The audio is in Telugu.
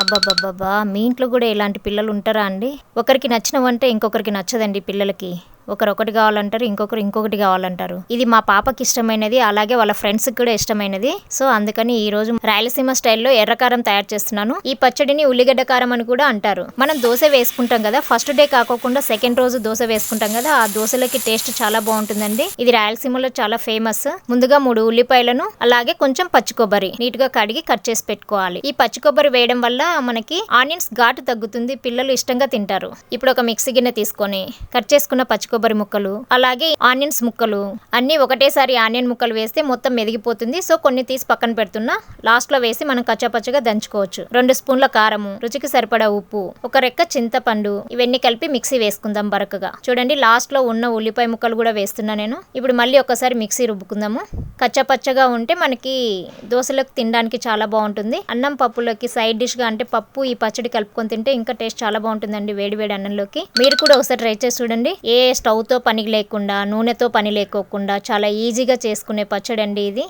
అబ్బబ్బబ్బబ్బా మీ ఇంట్లో కూడా ఇలాంటి పిల్లలు ఉంటారా అండి? ఒకరికి నచ్చిన వంట ఇంకొకరికి నచ్చదండి పిల్లలకి. ఒకరు ఒకటి కావాలంటారు ఇంకొకరు ఇంకొకటి కావాలంటారు. ఇది మా పాపకి ఇష్టమైనది అలాగే వాళ్ళ ఫ్రెండ్స్ కూడా ఇష్టమైనది. సో అందుకని ఈ రోజు రాయలసీమ స్టైల్లో ఎర్రకారం తయారు చేస్తున్నాను. ఈ పచ్చడిని ఉల్లిగడ్డ కారం అని కూడా అంటారు. మనం దోశ వేసుకుంటాం కదా ఫస్ట్ డే కాకోకుండా సెకండ్ రోజు దోశ వేసుకుంటాం కదా ఆ దోశలకి టేస్ట్ చాలా బాగుంటుందండి. ఇది రాయలసీమలో చాలా ఫేమస్ ముందుగా మూడు ఉల్లిపాయలను అలాగే కొంచెం పచ్చి కొబ్బరి నీట్గా కడిగి కట్ చేసి పెట్టుకోవాలి. ఈ పచ్చి కొబ్బరి వేయడం వల్ల మనకి ఆనియన్స్ ఘాటు తగ్గుతుంది పిల్లలు ఇష్టంగా తింటారు. ఇప్పుడు ఒక మిక్సీ గిన్నె తీసుకొని కట్ చేసుకున్న పచ్చి కొబ్బరి ముక్కలు అలాగే ఆనియన్స్ ముక్కలు. అన్ని ఒకటేసారి ఆనియన్ ముక్కలు వేస్తే మొత్తం మెదిగిపోతుంది. సో కొన్ని తీసి పక్కన పెడుతున్నా. లాస్ట్లో వేసి మనం కచ్చపచ్చగా దంచుకోవచ్చు. రెండు స్పూన్ల కారము రుచికి సరిపడా ఉప్పు ఒక రెక్క చింతపండు ఇవన్నీ కలిపి మిక్సీ వేసుకుందాం బరకగా. చూడండి లాస్ట్లో ఉన్న ఉల్లిపాయ ముక్కలు కూడా వేస్తున్నా నేను. ఇప్పుడు మళ్ళీ ఒకసారి మిక్సీ రుబ్బుకుందాము. కచ్చపచ్చగా ఉంటే మనకి దోశలకు తినడానికి చాలా బాగుంటుంది. అన్నం పప్పులోకి సైడ్ డిష్గా అంటే పప్పు ఈ పచ్చడి కలుపుకొని తింటే ఇంకా టేస్ట్ చాలా బాగుంటుందండి వేడి వేడి అన్నంలోకి. మీరు కూడా ఒకసారి ట్రై చేసి చూడండి. ఏ స్టవ్ తో పని లేకుండా నూనెతో పని లేకోకుండా చాలా ఈజీగా చేసుకునే పచ్చడి అండి ఇది.